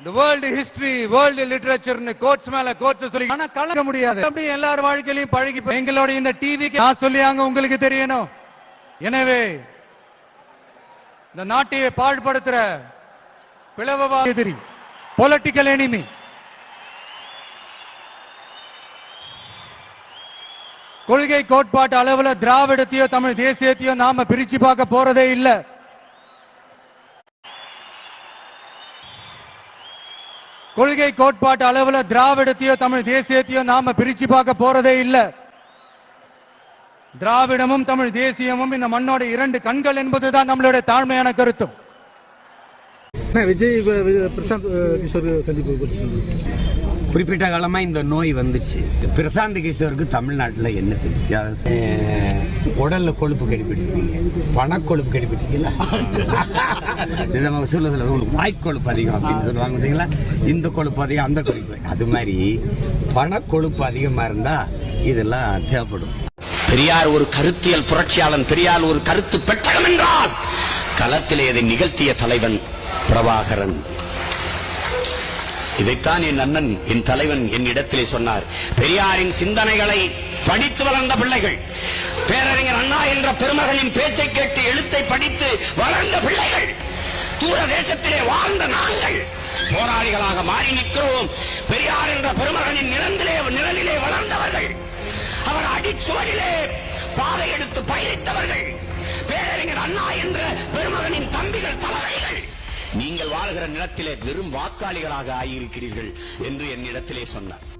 இந்த world history world லிட்டரேச்சர்னு quotes மேல கோட்ஸ் சொல்லி ஆனா கலக்க முடியாது. அப்படி எல்லார் வாழ்க்கையிலையும் பழகி போய் எங்களோட இந்த டிவிக்கு நான் சொல்லியாங்க உங்களுக்கு தெரியணும்? எனவே இந்த நாட்டையை பாழ்படுத்துற பிளவவா எதிரி பொலிட்டிக்கல் எனிமி கொள்கை கோட்பாட்டு அளவுல திராவிடத்தையோ தமிழ் தேசியத்தையோ நாம பிரிச்சு பார்க்க போறதே இல்ல. கொள்கை கோட்பாட்டு அளவுல திராவிடத்தையோ தமிழ் தேசியத்தையோ நாம பிரிச்சு பார்க்க போறதே இல்லை. திராவிடமும் தமிழ் தேசியமும் இந்த மண்ணோட இரண்டு கண்கள் என்பதுதான் நம்மளுடைய தாழ்மையான கருத்தும். விஜய் பிரசாந்த் கிஷோர் சந்திப்பு குறிப்பிட்ட காலமா இந்த நோய் வந்துச்சு. பிரசாந்த் கிஷோருக்கு தமிழ்நாட்டில் என்ன தெரியும் உடல்ல கொழுப்பு கடிப்பிட்டீங்க பணக்கொழுப்பு கடிப்பிட்டீங்களா இது நம்ம சொல்ல சொல்ல உங்களுக்கு வாய்க்கொழுப்பு அதிகம் அப்படின்னு சொல்லுவாங்க பார்த்தீங்களா இந்த கொழுப்பு அதிகம் அந்த கொழுப்பு. அது மாதிரி பணக்கொழுப்பு அதிகமாக இருந்தால் இதெல்லாம் தேவைப்படும். பெரியார் ஒரு கருத்தியல் புரட்சியாளன் பெரியார் ஒரு கருத்து பெட்டகம் என்றால் களத்திலே இதை நிகழ்த்திய தலைவன் பிரபாகரன். இதைத்தான் என் அண்ணன் என் தலைவன் என் இடத்திலே சொன்னார். பெரியாரின் சிந்தனைகளை படித்து வளர்ந்த பிள்ளைகள் பேரறிஞர் அண்ணா என்ற பெருமகளின் பேச்சை கேட்டு எழுத்தை படித்து வளர்ந்த பிள்ளைகள் தூர தேசத்திலே வாழ்ந்த நாங்கள் போராளிகளாக மாறி நிற்கிறோம். பெரியார் என்ற பெருமகனின் நிலந்திலே நிழலிலே வளர்ந்தவர்கள் அவர் அடிச்சுவரிலே பாதை எடுத்து பயணித்தவர்கள் பேரறிஞர் அண்ணா என்ற பெருமகனின் நீங்கள் வாழ்கிற நிலத்திலே வெறும் வாக்காளிகளாக ஆகியிருக்கிறீர்கள் என்று என்னிடத்திலே சொன்னார்.